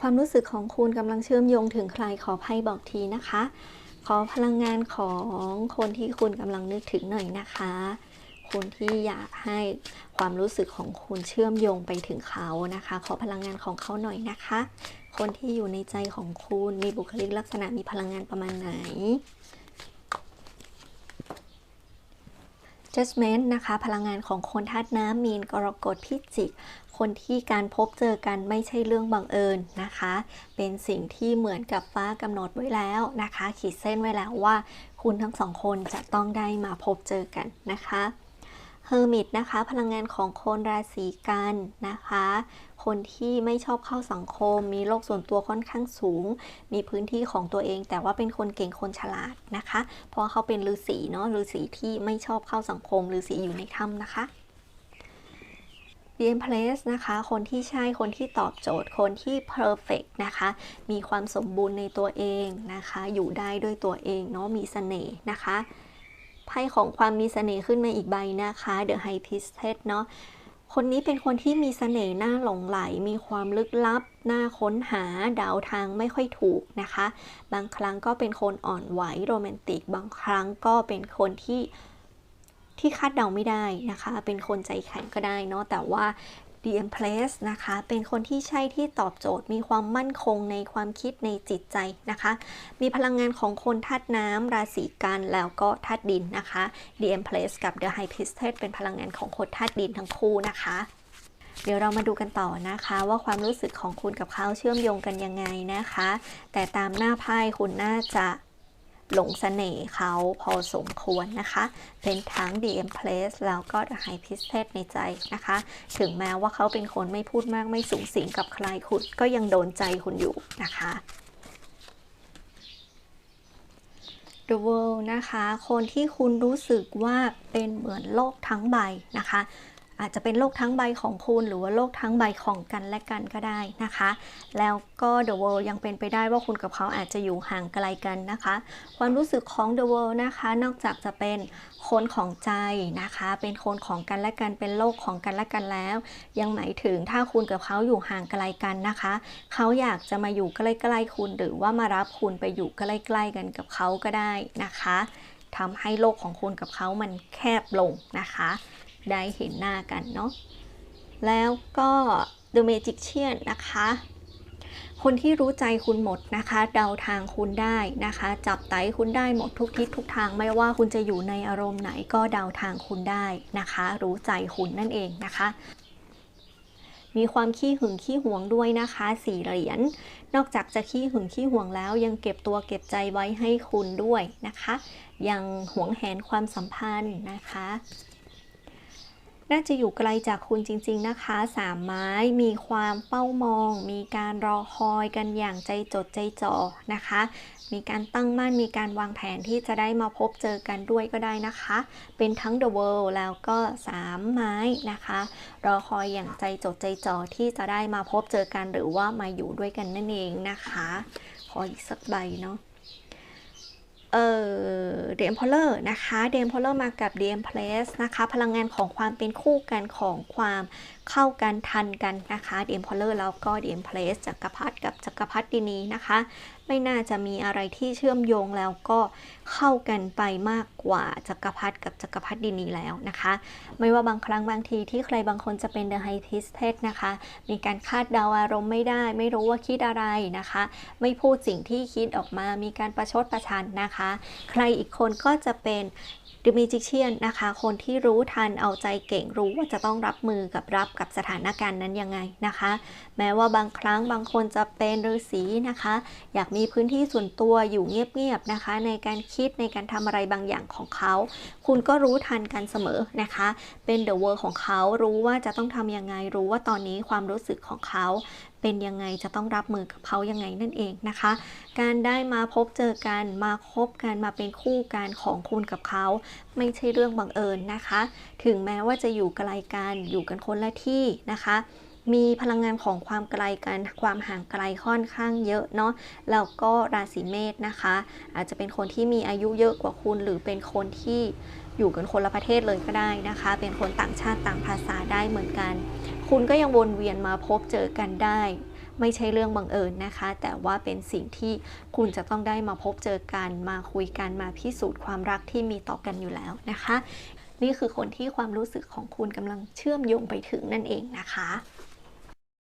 ความรู้สึกของคุณกำลังเชื่อมโยงถึงใครขอไพ่บอกทีนะคะ ขอพลังงานของคนที่คุณกำลังนึกถึงหน่อยนะคะ คนที่อยากให้ความรู้สึกของคุณเชื่อมโยงไปถึงเขานะคะ ขอพลังงานของเขาหน่อยนะคะ คนที่อยู่ในใจของคุณมีบุคลิกลักษณะมีพลังงานประมาณไหน judgment นะคะ พลังงานของคนธาตุน้ำมีนกรกฎพิจิก คนที่การพบเจอกันไม่ใช่เรื่องบังเอิญนะคะ เป็นสิ่งที่เหมือนกับฟ้ากำหนดไว้แล้วนะคะ ขีดเส้นไว้แล้วว่า คุณทั้งสองคนจะต้องได้มาพบเจอกันนะคะเฮอร์มิตนะคะ พลังงานของคนราศีกันนะคะ คนที่ไม่ชอบเข้าสังคม มีโลกส่วนตัวค่อนข้างสูง มีพื้นที่ของตัวเอง แต่ว่าเป็นคนเก่งคนฉลาดนะคะ เพราะเขาเป็นฤาษีเนาะฤาษีที่ไม่ชอบเข้าสังคมฤาษีอยู่ในถ้ำนะคะ The Empress นะคะ คนที่ใช่ คนที่ตอบโจทย์ คนที่ perfect นะคะ มีความสมบูรณ์ในตัวเองนะคะ อยู่ได้ด้วยตัวเองเนาะ มีเสน่ห์นะคะ ไพ่ของความมีเสน่ห์ขึ้นมาอีกใบนะคะ The High Priestess เนาะ คนนี้เป็นคนที่มีเสน่ห์น่าหลงไหล มีความลึกลับน่าค้นหาเดาทางไม่ค่อยถูกนะคะ บางครั้งก็เป็นคนอ่อนไหว โรแมนติก บางครั้งก็เป็นคนที่ ที่คาดเดาไม่ได้นะคะ เป็นคนใจแข็งก็ได้เนาะแต่ว่า The Empress นะคะ เป็นคนที่ใช่ที่ตอบโจทย์ มีความมั่นคงในความคิดในจิตใจนะคะ มีพลังงานของคนธาตุน้ำราศีกันแล้วก็ธาตุดินนะคะ The Empress กับ The High Priestess เป็นพลังงานของคนธาตุดินทั้งคู่นะคะเดี๋ยวเรามาดูกันต่อนะคะว่าความรู้สึกของคุณกับเขาเชื่อมโยงกันยังไงนะคะ แต่ตามหน้าไพ่คุณน่าจะ หลงเสน่ห์เขาพอสมควรนะคะ เป็นทั้ง The Empress แล้วก็ The High Priestess ในใจนะคะ ถึงแม้ว่าเขาเป็นคนไม่พูดมากไม่สูงสิงกับใครคุณก็ยังโดนใจคุณอยู่นะคะ The World นะคะ คนที่คุณรู้สึกว่าเป็นเหมือนโลกทั้งใบนะคะ อาจจะเป็นโลกทั้งใบของคุณหรือว่าโลกทั้งใบของกันและกันก็ได้นะคะ แล้วก็ The World ยังเป็นไปได้ว่าคุณกับเขาอาจจะอยู่ห่างไกลกันนะคะ ความรู้สึกของ The World นะคะ นอกจากจะเป็นคนของใจนะคะ เป็นคนของกันและกันเป็นโลกของกันและกันแล้ว ยังหมายถึงถ้าคุณกับเขาอยู่ห่างไกลกันนะคะ เขาอยากจะมาอยู่ใกล้ๆคุณหรือว่ามารับคุณไปอยู่ใกล้ๆกันกับเขาก็ได้นะคะทำให้โลกของคุณกับเขามันแคบลงนะคะ ได้เห็นหน้ากันเนาะแล้วก็ The Magician นะคะ คนที่รู้ใจคุณหมดนะคะ เดาทางคุณได้นะคะ จับไตคุณได้หมดทุกทิศทุกทางไม่ว่าคุณจะอยู่ในอารมณ์ไหนก็เดาทางคุณได้นะคะ รู้ใจคุณนั่นเองนะคะมีความขี้หึงขี้หวงด้วยนะคะสี่เหรียญ นอกจากจะขี้หึงขี้หวงแล้วยังเก็บตัวเก็บใจไว้ให้คุณด้วยนะคะ ยังหวงแหนความสัมพันธ์นะคะ น่าจะอยู่ไกลจากคุณจริง ๆนะคะสามไม้มีความเป้ามอง มีการรอคอยกันอย่างใจจดใจจ่อนะคะ มีการตั้งมั่นมีการวางแผนที่จะได้มาพบเจอกันด้วยก็ได้นะคะ เป็นทั้ง The World แล้วก็สามไม้นะคะ รอคอยอย่างใจจดใจจ่อที่จะได้มาพบเจอกันหรือว่ามาอยู่ด้วยกันนั่นเองนะคะ ขออีกสักใบเนาะ เอ่อเดมพลเลอร์นะคะเดมพลเลอร์มากับเดมเพลสนะคะ พลังงานของความเป็นคู่กันของความเข้ากันทันกันนะคะเดมพลเลอร์แล้วก็เดมเพลสจักรพรรดิกับจักรพรรดินีนะคะ ไม่น่าจะมีอะไรที่เชื่อมโยงแล้วก็เข้ากันไปมากกว่าจักรพรรดิกับจักรพรรดินีแล้วนะคะ ไม่ว่าบางครั้งบางทีที่ใครบางคนจะเป็น The High Priestess นะคะ มีการคาดเดาอารมณ์ไม่ได้ ไม่รู้ว่าคิดอะไรนะคะ ไม่พูดสิ่งที่คิดออกมา มีการประชดประชันนะคะ ใครอีกคนก็จะเป็น The Magician นะคะ คนที่รู้ทันเอาใจเก่งรู้ว่าจะต้องรับมือกับรับกับสถานการณ์นั้นยังไงนะคะ แม้ว่าบางครั้งบางคนจะเป็นฤาษีนะคะ อยากมีีพื้นที่ส่วนตัวอยู่เงียบๆนะคะ ในการคิดในการทำอะไรบางอย่างของเขา คุณก็รู้ทันกันเสมอนะคะ เป็น The World ของเขารู้ว่าจะต้องทำยังไงรู้ว่าตอนนี้ความรู้สึกของเขาเป็นยังไงจะต้องรับมือกับเขายังไงนั่นเองนะคะ การได้มาพบเจอกันมาคบกันมาเป็นคู่กันของคุณกับเขา ไม่ใช่เรื่องบังเอิญนะคะ ถึงแม้ว่าจะอยู่ไกลกันอยู่กันคนละที่นะคะ มีพลังงานของความไกลกันความห่างไกลค่อนข้างเยอะเนาะแล้วก็ราศีเมษนะคะ อาจจะเป็นคนที่มีอายุเยอะกว่าคุณ หรือเป็นคนที่อยู่กันคนละประเทศเลยก็ได้นะคะ เป็นคนต่างชาติต่างภาษาได้เหมือนกัน คุณก็ยังวนเวียนมาพบเจอกันได้ ไม่ใช่เรื่องบังเอิญนะคะ แต่ว่าเป็นสิ่งที่คุณจะต้องได้มาพบเจอกันมาคุยกันมาพิสูจน์ความรักที่มีต่อกันอยู่แล้วนะคะ นี่คือคนที่ความรู้สึกของคุณกำลังเชื่อมโยงไปถึงนั่นเองนะคะ